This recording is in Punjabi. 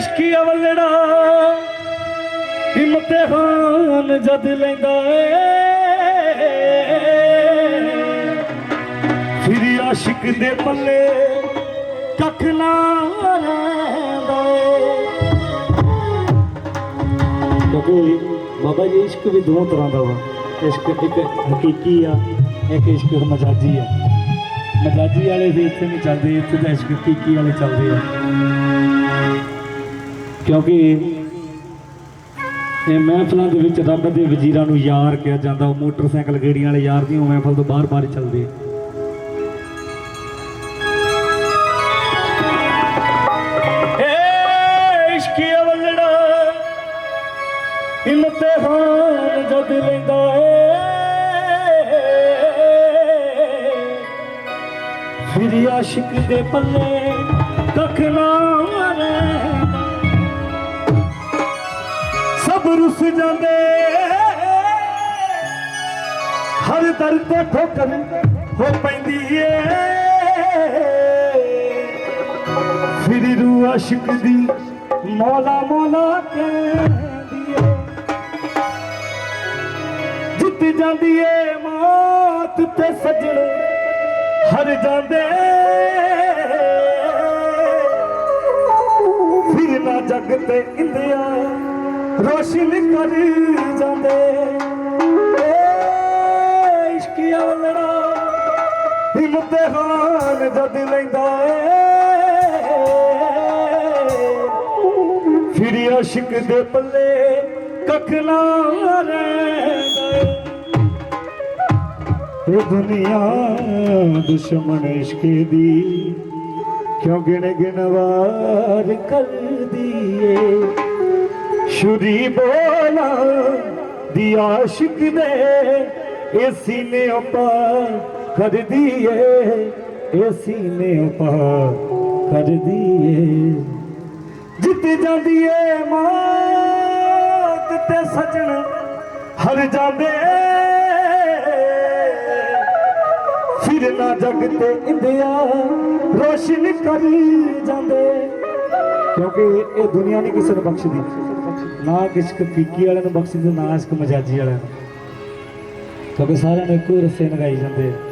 ਇਸ਼ਕੀ ਅਵਲੜਾ ਇਮਤਿਹਾਨ ਜਦ ਲੈਂਦਾ ਏ। ਫਿਰ ਆਸ਼ਿਕ ਦੇ ਪੱਲੇ ਕੱਖ ਨਾ ਰਹਿੰਦਾ ਏ। ਕਿਉਂਕਿ ਬਾਬਾ ਜੀ, ਇਸ਼ਕ ਵੀ ਦੋ ਤਰ੍ਹਾਂ ਦਾ ਵਾ। ਇਸ਼ਕ ਇੱਕ ਹਕੀਕੀ ਆ, ਇੱਕ ਇਸ਼ਕ ਮਜਾਜੀ ਆ। ਮਜਾਜੀ ਵਾਲੇ ਵੀ ਇੱਥੇ ਨਹੀਂ ਚੱਲਦੇ ਇੱਥੇ ਤਾਂ ਇਸ਼ਕ ਹਕੀਕੀ ਵਾਲੇ ਚੱਲਦੇ ਆ। ਕਿਉਂਕਿ ਇਹ ਮਹਿਫਲਾਂ ਦੇ ਵਿੱਚ ਰੱਬ ਦੇ ਵਜ਼ੀਰਾਂ ਨੂੰ ਯਾਰ ਕਿਹਾ ਜਾਂਦਾ, ਉਹ ਮੋਟਰਸਾਈਕਲ ਗੇੜੀਆਂ ਵਾਲੇ ਯਾਰ ਦੀਆਂ ਉਹ ਮਹਿਫਲ ਤੋਂ ਬਾਹਰ-ਬਾਹਰ ਹੀ ਚੱਲਦੇ ਇਮਤਿਹਾਨ ਜਦ ਲੈਂਦਾ ਏ। ਫਿਰ ਆਸ਼ਿਕ ਦੇ ਪੱਲੇ ਕੱਖ ਨਾ ਰਹਿੰਦਾ ਰੁੱਸ ਜਾਂਦੇ। ਹਰ ਦਰ ਤੇ ਠੋਕਰ ਹੋ ਪੈਂਦੀ ਏ। ਫਿਰ ਰੂ ਆਸ਼ਿਕ ਦੀ ਮੌਲਾ ਮੌਲਾ ਕਹਿੰਦੀ ਏ। ਜਿੱਤ ਜਾਂਦੀ ਏ ਮੌਤ ਤੇ ਸਜਣ, ਹਰ ਜਾਂਦੇ। ਫਿਰ ਨਾ ਜਗ ਤੇ ਇੰਦਿਆ ਰੋਸ਼ਨ ਕਰ ਜਾਂਦੇ। ਏ ਇਸ਼ਕੀਆ ਲੜਾ ਇਮਤਿਹਾਨ ਜਦ ਲੈਂਦਾ ਏ। ਫਿਰ ਆਸ਼ਿਕ ਦੇ ਪੱਲੇ ਕੱਖ ਨਾ ਰਹਿੰਦਾ ਏ। ਇਹ ਦੁਨੀਆ ਦੁਸ਼ਮਣ ਇਸ਼ਕ ਦੀ ਕਿਉਂ ਗਿਣ ਗਿਣ ਕਰਦੀ ਏ? ਸ਼ੁਰੀ ਬੋਲਾ ਦੀ ਆਸ਼ਿਕ ਦੇ ਇਹ ਸੀਨੇ ਉਪਰ ਕਰਦੀ ਏ ਇਹ ਸੀਨੇ ਉਪਰ ਕਰਦੀ ਏ ਜਿੱਤ ਜਾਂਦੀ ਏ ਮੌਤ ਤੇ ਸਜਣ, ਹਰ ਜਾਂਦੇ ਫਿਰ ਨਾ ਜਗ ਤੇ ਇੰਦਿਆ, ਰੋਸ਼ਨ ਕਰੀ ਜਾਂਦੇ। ਕਿਉਂਕਿ ਇਹ ਦੁਨੀਆ ਨਹੀਂ ਕਿਸੇ ਨੂੰ ਬਖਸ਼ਦੀ। ਨਾ ਕਿਸੇ ਫੀਕੀ ਵਾਲਿਆਂ ਨੂੰ ਬਖਸ਼ਦੀ, ਨਾ ਇਸਕ ਮਜਾਜੀ ਵਾਲਿਆਂ ਨੂੰ। ਕਿਉਂਕਿ ਸਾਰਿਆਂ ਨੂੰ ਇੱਕੋ ਹੀ ਰਸੇ ਨਗਾਈ ਜਾਂਦੇ ਆ।